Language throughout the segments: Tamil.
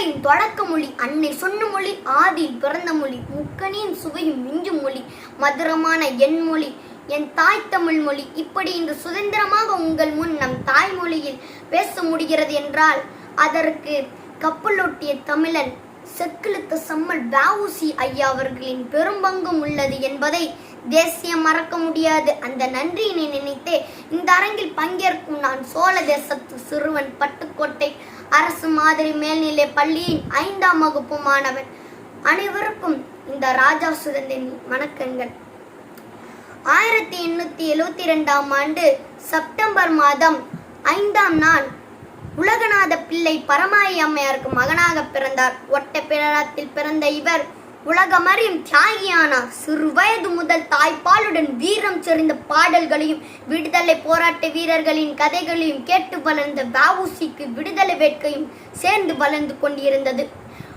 தமிழையும் தொடக்க மொழி அன்னை சொன்ன மொழி ஆதியில் பிறந்த மொழி முக்கனியின் சுவையும் மிஞ்சும் மொழி மதுரமான என் மொழி என் தாய் தமிழ் மொழி. இப்படி இந்த சுதந்திரமாக உங்கள் முன் நம் தாய்மொழியில் பேச முடிகிறது என்றால் அதற்கு கப்பலோட்டிய தமிழன் செக்கிழுத்த சம்மல் வஉசி ஐயா அவர்களின் பெரும்பங்கும் உள்ளது என்பதை தேசியம் மறக்க முடியாது. அந்த நன்றியினை நினைத்தே இந்த அரங்கில் பங்கேற்கும் நான் சோழ தேசத்து சிறுவன் பட்டுக்கோட்டை அரசு மாதிரி மேல்நிலை பள்ளியின் ஐந்தாம் வகுப்பு மாணவன். அனைவருக்கும் இந்த ராஜா சுதந்திரன் வணக்கங்கள். ஆயிரத்தி எண்ணூத்தி எழுவத்தி ரெண்டாம் ஆண்டு செப்டம்பர் மாதம் ஐந்தாம் நாள் உலகநாத பிள்ளை பரமாயி அம்மையாருக்கு மகனாக பிறந்தார். ஒட்ட பிறத்தில் பிறந்த இவர் உலகமறியும் தியாகியானார் சிறு வயது முதல் தாய்ப்பாலுடன் வீரம் செறிந்த பாடல்களையும் விடுதலை போராட்ட வீரர்களின் கதைகளையும் கேட்டு வளர்ந்த வவுசிக்கு விடுதலை வேட்கையும் சேர்ந்து வளர்ந்து கொண்டிருந்தது.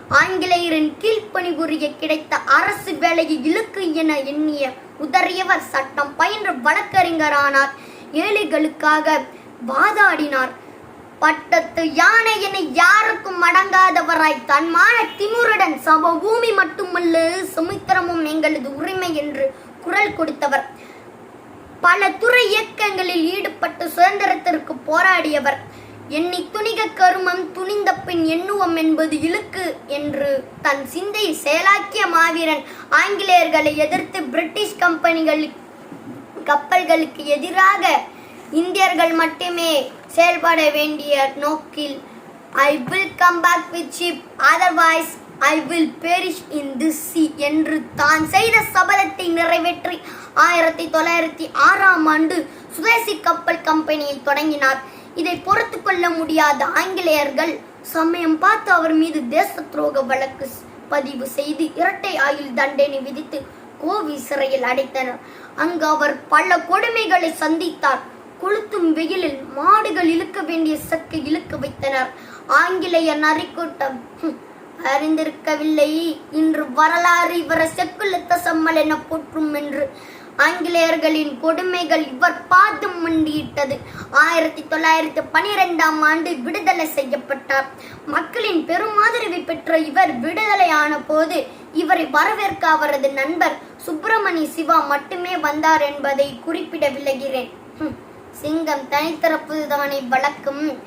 ஆங்கிலேயரின் கீழ்ப்பணிபுரிய கிடைத்த அரசு வேலையை இழுக்கு என எண்ணிய உதறியவர் சட்டம் பயின்ற வழக்கறிஞரானார். ஏழைகளுக்காக வாதாடினார். பட்டத்து யானை என யாருக்கும் அடங்காதவராய் தன்மான திமுருடன் சம பூமி மட்டுமல்ல சுமித்திரமும் எங்களது உரிமை என்று குரல் கொடுத்தவர். பல துறை இயக்கங்களில் ஈடுபட்டு சுதந்திரத்திற்கு போராடியவர். எண்ணி துணிக கருமம் துணிந்த பின் எண்ணுவம் என்பது இழுக்கு என்று தன் சிந்தையை செயலாக்கிய மாவீரன் ஆங்கிலேயர்களை எதிர்த்து பிரிட்டிஷ் கம்பெனிகள் கப்பல்களுக்கு எதிராக இந்தியர்கள் மட்டுமே செயல்பட வேண்டிய நோக்கில் I will come back with ship otherwise I will perish in this sea என்று தான் செய்த சபதத்தை நிறைவேற்றி ஆயிரத்தி தொள்ளாயிரத்தி ஆறாம் ஆண்டு சுதேசி கப்பல் கம்பெனியை தொடங்கினார். இதை பொறுத்து கொள்ள முடியாத ஆங்கிலேயர்கள் சமயம் பார்த்து அவர் மீது தேச துரோக வழக்கு பதிவு செய்து இரட்டை ஆயுள் தண்டனை விதித்து கோவி சிறையில் அடைத்தனர். அங்கு அவர் பல கொடுமைகளை சந்தித்தார். கொளுத்தும் வெயிலில் மாடுகள் இழுக்க வேண்டிய சக்கை இழுக்க வைத்தனர். ஆங்கிலேய நரிக்கூட்டம். அறிந்திருக்கவில்லை. இன்று வரலாறு இவர செக்குலத்த சம்மல் என போற்றும் என்று ஆங்கிலேயர்களின் கொடுமைகள் இவர் பாதம் மண்டியிட்டது. ஆயிரத்தி தொள்ளாயிரத்தி பனிரெண்டாம் ஆண்டு விடுதலை செய்யப்பட்டார். மக்களின் பெரும் ஆதரவை பெற்ற இவர் விடுதலையான போது இவரை வரவேற்க அவரது நண்பர் சுப்பிரமணி சிவா மட்டுமே வந்தார் என்பதை குறிப்பிட விளைகிறேன் சிங்கம் தனித்தரப்புதவனை வழக்கும்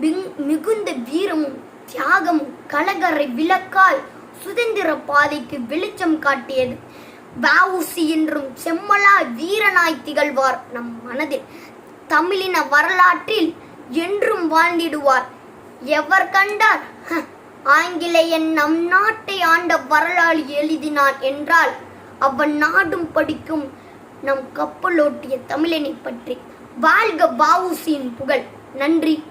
மிகு- மிகுந்த வீரமும் தியாகமும் கலகரை விளக்கால் சுதந்திர பாதைக்கு வெளிச்சம் காட்டியது. வஉசி என்றும் செம்மலா வீரனாய் திகழ்வார் நம் மனதில். தமிழின வரலாற்றில் என்றும் வாழ்ந்திடுவார். எவர் கண்டார்? ஹ, ஆங்கிலேயன் நம் நாட்டை ஆண்ட வரலாறு எழுதினான் என்றால் அவன் நாடும் படிக்கும் நம் கப்பலோட்டிய தமிழனை பற்றி. வாழ்க பாவுசியின் புகழ். நன்றி.